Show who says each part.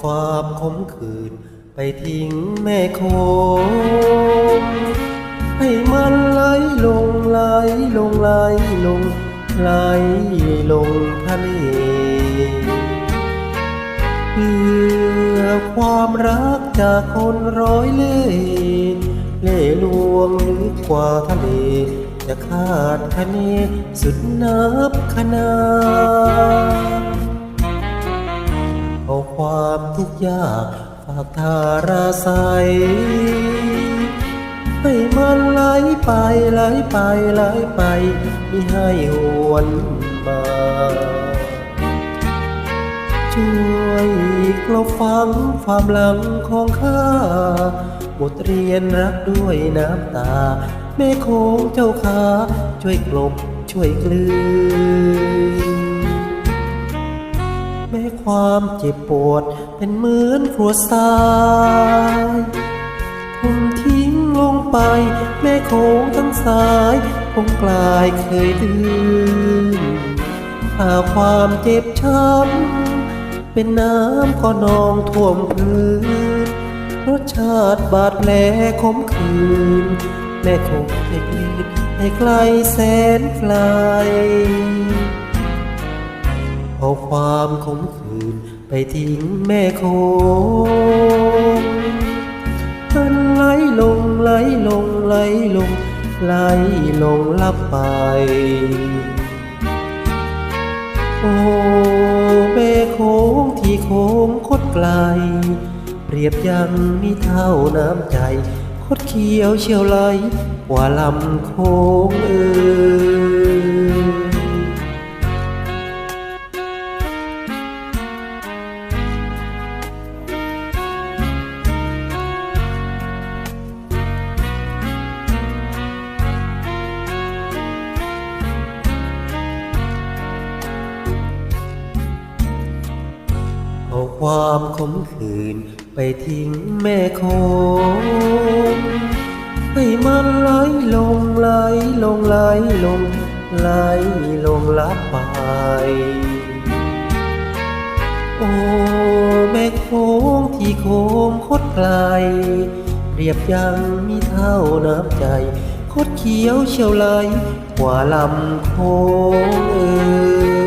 Speaker 1: ความขมขื่นไปทิ้งแม่โคงให้มันไหลลงไหลลงไหลลงไหลลงทะเลเพื่อความรักจากคนร้อยเล่ห์เล่ลวงลึกกว่าทะเล จะคาดคะเนสุดนับขนาเอา ความทุกข์ยากฝากทาราใสให้มันไหลไปไหลไปไหลไปมิให้หวนมาช่วยกลบฟังความหลังของข้าบทเรียนรักด้วยน้ำตา แม่โคงเจ้าขาช่วยกลบช่วยกลืน ความเจ็บปวด เป็นเหมือนครัวทรายผมทิ้งลงไป แม่โคงทั้งสายคงกลายเคยดื้นถ้าความเจ็บช้ำ เป็นน้ำก็นองท่วมพื้นรสชาติบาดแผลขมขื่นแม่คงให้กลีดให้ไกลแสนไกล เอาความขมขื่นไปทิ้งแม่โคงมันไหลลงไหลลงไหลลงไหลลงลับไป โอ้แม่โค้งที่โค้งคดไกล เปรียบยังมีเท่าน้ำใจ คดเขียวเชียวไหลกว่าลำโค้งเอ่ย ความขมขื่นไปทิ้งแม่คงให้มันไหลลงไหลลงไหลลงไหลลงลับไป โอ้แม่โค้งที่โค้งคดไกลเปรียบยังมีเท่าน้ำใจ คดเขียวเชียวไหลกว่าลำโค้งเอ่ย